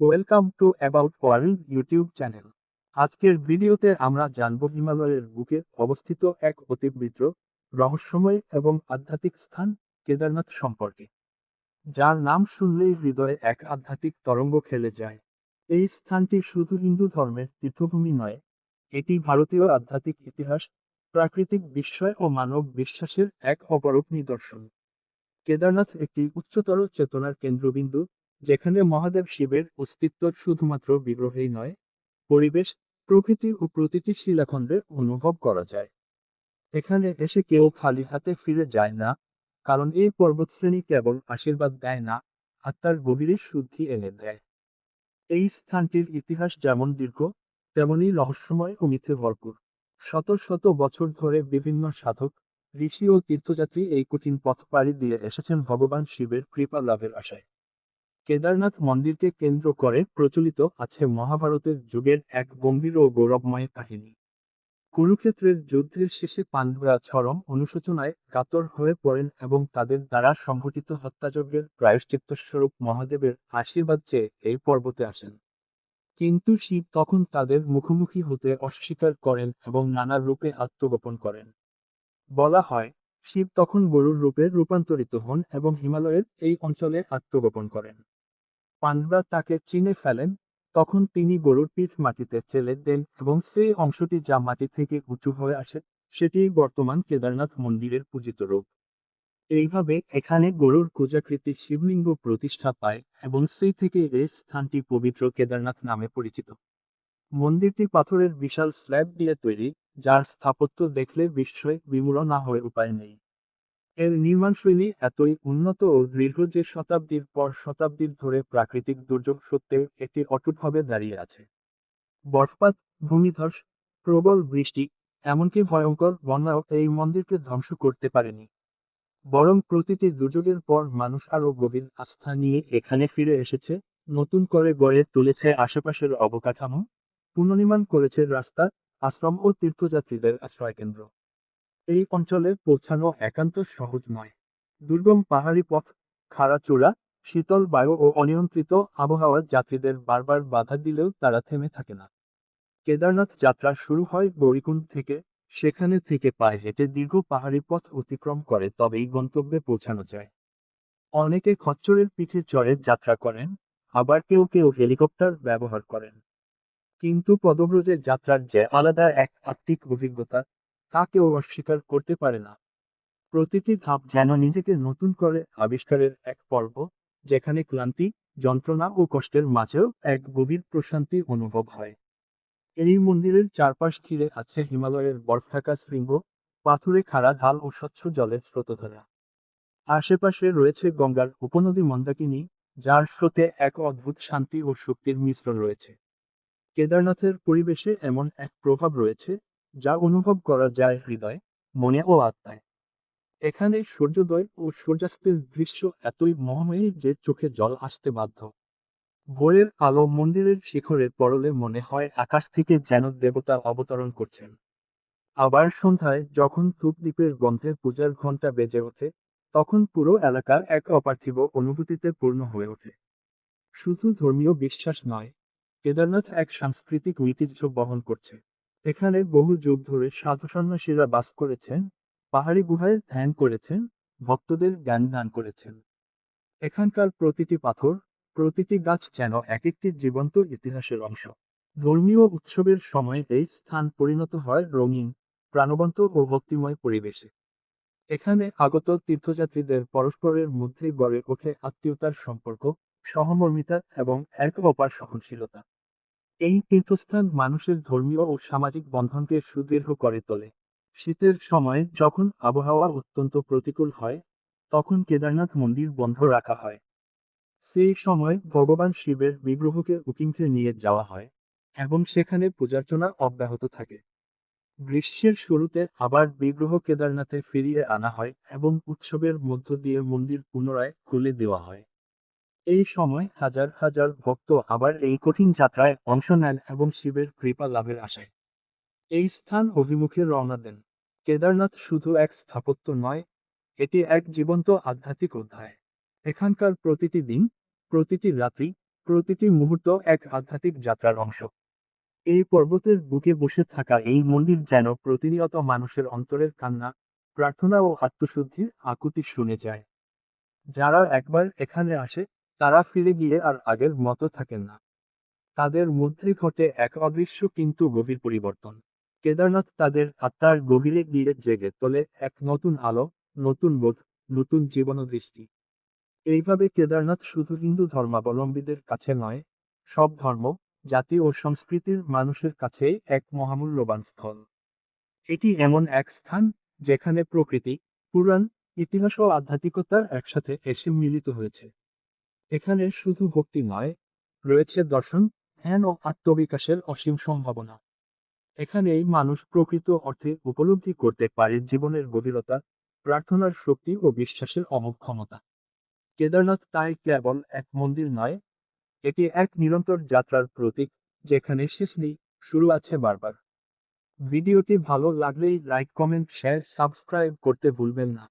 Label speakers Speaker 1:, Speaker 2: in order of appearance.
Speaker 1: Welcome to about world YouTube channel আজকের ভিডিওতে আমরা জানব হিমালয়ের বুকে অবস্থিত এক অতি পবিত্র, রহস্যময় এবং আধ্যাত্মিক স্থান কেদারনাথ সম্পর্কে। যার নাম শুনলেই হৃদয়ে এক আধ্যাত্মিক তরঙ্গ খেলে যায়। এই স্থানটি শুধু হিন্দু ধর্মের তীর্থভূমি নয়, এটি ভারতীয় আধ্যাত্মিক ইতিহাস, প্রাকৃতিক বিস্ময় ও মানব বিশ্বাসের এক অপরূপ নিদর্শন। কেদারনাথ একটি উচ্চতর চেতনার কেন্দ্রবিন্দু যেখানে মহাদেব শিবের অস্তিত্ব শুধুমাত্র বিগ্রহেই নয়, পরিবেশ, প্রকৃতি ও প্রতিটি শিলাখণ্ডে অনুভব করা যায়। এখানে এসে কেউ খালি হাতে ফিরে যায় না, কারণ এই পর্বতশ্রেণী কেবল আশীর্বাদ দেয় না আত্মার গভীরে শুদ্ধি এনে দেয়। এই স্থানটির ইতিহাস যেমন দীর্ঘ, তেমনি রহস্যময় ও মিথ্যে ভরপুর। শত শত বছর ধরে বিভিন্ন সাধক, ঋষি ও তীর্থযাত্রী এই কঠিন পথ পাড়ি দিয়ে এসেছেন ভগবান শিবের কৃপা লাভের আশায়। কেদারনাথ মন্দিরকে কেন্দ্র করে প্রচলিত আছে মহাভারতের যুগের এক গম্ভীর ও গৌরবময় কাহিনী। কুরুক্ষেত্রের যুদ্ধের শেষে পাণ্ডবরা চরম অনুশোচনায় কাতর হয়ে পড়েন এবং তাদের দ্বারা সংঘটিত হত্যাযজ্ঞের প্রায়শ্চিত্তস্বরূপ মহাদেবের আশীর্বাদ চেয়ে এই পর্বতে আসেন। কিন্তু শিব তখন তাদের মুখোমুখি হতে অস্বীকার করেন এবং নানা রূপে আত্মগোপন করেন। বলা হয় শিব তখন গরুর রূপে রূপান্তরিত হন এবং হিমালয়ের এই অঞ্চলে আত্মগোপন করেন। পাণ্ডবরা তাকে চিনে ফেলেন। তখন তিনি গরুর পিঠ মাটিতে ফেলে দেন এবং সেই অংশটি যা মাটি থেকে উঁচু হয়ে আসে সেটিই বর্তমান কেদারনাথ মন্দিরের পূজিত রূপ। এইভাবে এখানে গরুর পূজাকৃতি শিবলিঙ্গ প্রতিষ্ঠা পায় এবং সেই থেকে এই স্থানটি পবিত্র কেদারনাথ নামে পরিচিত। মন্দিরটি পাথরের বিশাল স্ল্যাব দিয়ে তৈরি, যার স্থাপত্য দেখলে বিস্ময়, বিমূঢ় না হয়ে উপায় নেই। এর নির্মাণশৈলী এতই উন্নত ও দীর্ঘ যে শতাব্দীর পর শতাব্দীর ধরে প্রাকৃতিক দুর্যোগ সত্ত্বেও এটি অটুটভাবে দাঁড়িয়ে আছে। বরফপাত, ভূমিধস, প্রবল বৃষ্টি, এমনকি ভয়ঙ্কর বন্যাও এই মন্দিরকে ধ্বংস করতে পারেনি। বরং প্রতিটি দুর্যোগের পর মানুষ আরও গভীর আস্থা নিয়ে এখানে ফিরে এসেছে, নতুন করে গড়ে তুলেছে আশেপাশের অবকাঠামো। পুনর্নির্মাণ করেছে রাস্তা, আশ্রম ও তীর্থযাত্রীদের আশ্রয়কেন্দ্র। এই অঞ্চলে পৌঁছানো একান্ত সহজ নয়। দুর্গম পাহাড়ি পথ, খাড়া চূড়া, শীতল বায়ু ও অনিয়ন্ত্রিত আবহাওয়া যাত্রীদের বারবার বাধা দিলেও তারা থেমে থাকে না। কেদারনাথ যাত্রা শুরু হয় গৌরীকুণ্ড থেকে, সেখানে থেকে পায়ে হেঁটে দীর্ঘ পাহাড়ি পথ অতিক্রম করে তবেই গন্তব্যে পৌঁছানো যায়। অনেকে খচ্চরের পিঠে চড়ে যাত্রা করেন, আবার কেউ কেউ হেলিকপ্টার ব্যবহার করেন। কিন্তু পদব্রজে যাত্রার যে আলাদা এক আত্মিক অভিজ্ঞতা তা কেউ অস্বীকার করতে পারে না। প্রতিটি ধাপ যেন নিজেকে নতুন করে আবিষ্কারের এক পর্ব, যেখানে ক্লান্তি, যন্ত্রণা ও কষ্টের মাঝেও এক গভীর প্রশান্তি অনুভব হয়। এই মন্দিরের চারপাশ ঘিরে আছে হিমালয়ের বরফ শৃঙ্গ, পাথুরে খাড়া ঢাল ও স্বচ্ছ জলের স্রোতধারা। আশেপাশে রয়েছে গঙ্গার উপনদী মন্দাকিনী, যার স্রোতে এক অদ্ভুত শান্তি ও শক্তির মিশ্রণ রয়েছে। কেদারনাথের পরিবেশে এমন এক প্রভাব রয়েছে যা অনুভব করা যায় হৃদয়, মনে ও আত্মায়। এখানে সূর্যোদয় ও সূর্যাস্তের দৃশ্য এতই মহাময়ী যে চোখে জল আসতে বাধ্য। ভোরের আলো মন্দিরের শিখরে পড়লে মনে হয় আকাশ থেকে যেন দেবতা অবতরণ করছেন। আবার সন্ধ্যায় যখন ধূপদ্বীপের গন্ধে পূজার ঘণ্টা বেজে ওঠে, তখন পুরো এলাকা এক অপার্থিব অনুভূতিতে পূর্ণ হয়ে ওঠে। শুধু ধর্মীয় বিশ্বাস নয় কেদারনাথ এক সাংস্কৃতিক ঐতিহ্য বহন করছে। এখানে বহু যুগ ধরে সাধু সন্ন্যাসীরা বাস করেছেন, পাহাড়ি গুহায় ধ্যান করেছেন, ভক্তদের জ্ঞান দান করেছেন। এখানকার প্রতিটি পাথর, প্রতিটি গাছ যেন এক একটি জীবন্ত ইতিহাসের অংশ। ধর্মীয় উৎসবের সময় এই স্থান পরিণত হয় রঙিন, প্রাণবন্ত ও ভক্তিময় পরিবেশে। এখানে আগত তীর্থযাত্রীদের পরস্পরের মধ্যে গড়ে ওঠে আত্মীয়তার সম্পর্ক, সহমর্মিতা এবং এক অপার সহনশীলতা। এই তীর্থস্থান মানুষের ধর্মীয় ও সামাজিক বন্ধনকে সুদৃঢ় করে তোলে। শীতের সময় যখন আবহাওয়া অত্যন্ত প্রতিকূল হয়, তখন কেদারনাথ মন্দির বন্ধ রাখা হয়। সেই সময় ভগবান শিবের বিগ্রহকে উকিংকে নিয়ে যাওয়া হয় এবং সেখানে পূজার্চনা অব্যাহত থাকে। গ্রীষ্মের শুরুতে আবার বিগ্রহ কেদারনাথে ফিরিয়ে আনা হয় এবং উৎসবের মধ্য দিয়ে মন্দির পুনরায় খুলে দেওয়া হয়। এই সময় হাজার হাজার ভক্ত আবার এই কঠিন যাত্রায় অংশ নেন এবং শিবের কৃপা লাভের আশায়। এই স্থান অভিমুখে রওনা দেন। কেদারনাথ শুধু এক স্থাপত্য নয়, এটি এক জীবন্ত আধ্যাত্মিক অধ্যায়। এখানকার প্রতিটি দিন, প্রতিটি রাত্রি, প্রতিটি মুহূর্ত এক আধ্যাত্মিক যাত্রার অংশ। এই পর্বতের বুকে বসে থাকা এই মন্দির যেন প্রতিনিয়ত মানুষের অন্তরের কান্না, প্রার্থনা ও আত্মশুদ্ধির আকুতি শুনে যায়। যারা একবার এখানে আসে তারা ফিরে গিয়ে আর আগের মতো থাকেন না। তাদের মধ্যে ঘটে এক অদৃশ্য কিন্তু গভীর পরিবর্তন। কেদারনাথ তাদের আত্মার গভীরে গিয়ে জেগে তোলে এক নতুন আলো, নতুন বোধ, নতুন জীবনদৃষ্টি। এইভাবে কেদারনাথ শুধু হিন্দু ধর্মাবলম্বীদের কাছে নয়, সব ধর্ম, জাতি ও সংস্কৃতির মানুষের কাছেই এক মহামূল্যবান স্থল। এটি এমন এক স্থান যেখানে প্রকৃতি, পুরাণ, ইতিহাস ও আধ্যাত্মিকতা একসাথে এসে মিলিত হয়েছে। এখানে শুধু ভক্তি নয়, রয়েছে দর্শন, ধ্যান ও আত্মবিকাশের অসীম সম্ভাবনা। এখানেই মানুষ প্রকৃত অর্থে উপলব্ধি করতে পারে জীবনের গভীরতা, প্রার্থনার শক্তি ও বিশ্বাসের অমোঘ ক্ষমতা। কেদারনাথ তাই কেবল এক মন্দির নয়, এটি এক নিরন্তর যাত্রার প্রতীক, যেখানে শেষ নেই, শুরু আছে বারবার। ভিডিওটি ভালো লাগলেই লাইক, কমেন্ট শেয়ার সাবস্ক্রাইব করতে ভুলবেন না।